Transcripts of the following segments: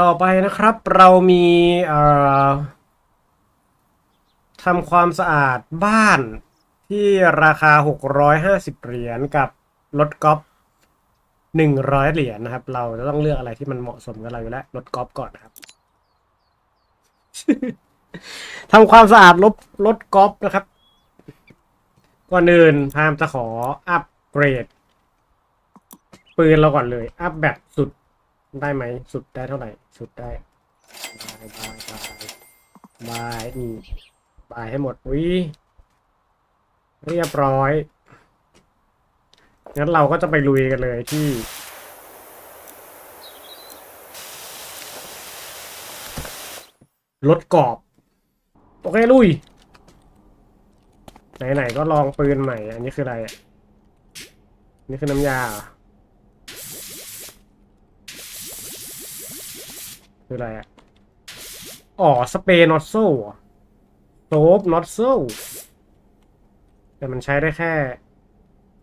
ต่อไปนะครับเรามีทำความสะอาดบ้านที่ราคา 650 เหรียญกับรถกอล์ฟ100 เหรียญนะครับ เราจะต้องเลือกอะไรที่มันเหมาะสมกับเราอยู่แล้วรถกอล์ฟก่อนนะครับทำความสะอาดรถรถกอล์ฟนะครับ ก่อนอื่นพามจะขออัปเกรด ปืนเราก่อนเลย อัพแบบสุด ได้ไหมสุดได้เท่าไหร่ สุดได้บายบายบายบายนี่บายให้หมดวิเรียบร้อยงั้นเราก็จะไปลุยกันเลยที่รถกรอบ โอเคลุย ไหนๆก็ลองปืนใหม่ อันนี้คืออะไรอะ นี่คือน้ำยา คืออะไรอะ อ๋อ สเปรย์นอตโซ่โซฟนอตโซ่แต่มันใช้ได้แค่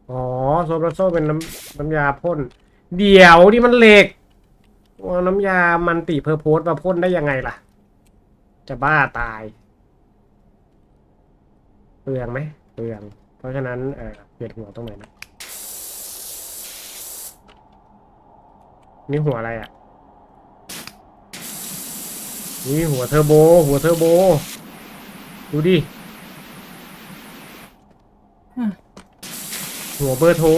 อ๋อ โซฟนอตโซ่เป็นน้ำน้ำยาพ่น เดี๋ยวนี่มันเหล็กว่าน้ำยามันติเพอร์โพสมาพ่นได้ยังไงล่ะ จะบ้าตาย เปลืองไหมเปลือง เพราะฉะนั้นเออเปลี่ยนหัวตรงไหนนะนี่หัวอะไรอะ นี่หัวเทอร์โบ หัวเทอร์โบ ดูดิอืมหัวเบอร์โทร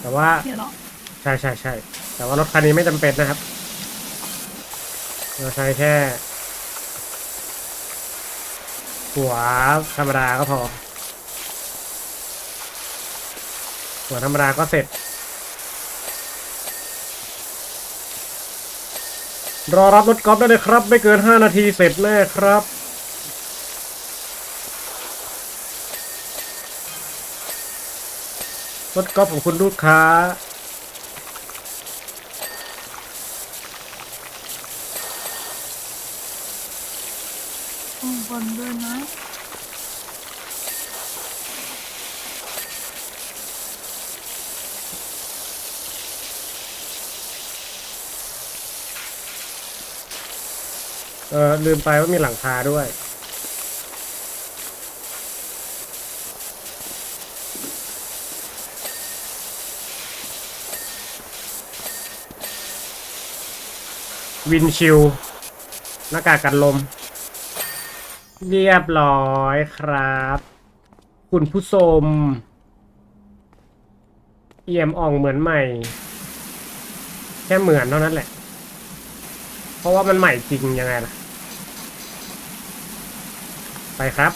แต่ว่าเดี๋ยวเหรอใช่ใช่ใช่แต่ว่ารถคันนี้ไม่จำเป็นนะครับ เราใช้แค่ หัวธรรมดาก็พอ หัวธรรมดาก็เสร็จ รอรับรถกอล์ฟได้เลยครับ ไม่เกิน 5 นาทีเสร็จแน่ครับ รถกอล์ฟของคุณลูกค้า ข้างบนด้วยนะ เออลืมไปว่ามีหลังคาด้วย วินชิลหน้ากากกันลม เรียบร้อยครับ คุณผู้ชมเอี่ยมอ่องเหมือนใหม่ แค่เหมือนเท่านั้นแหละ เพราะว่ามันใหม่จริงยังไงล่ะ ครับ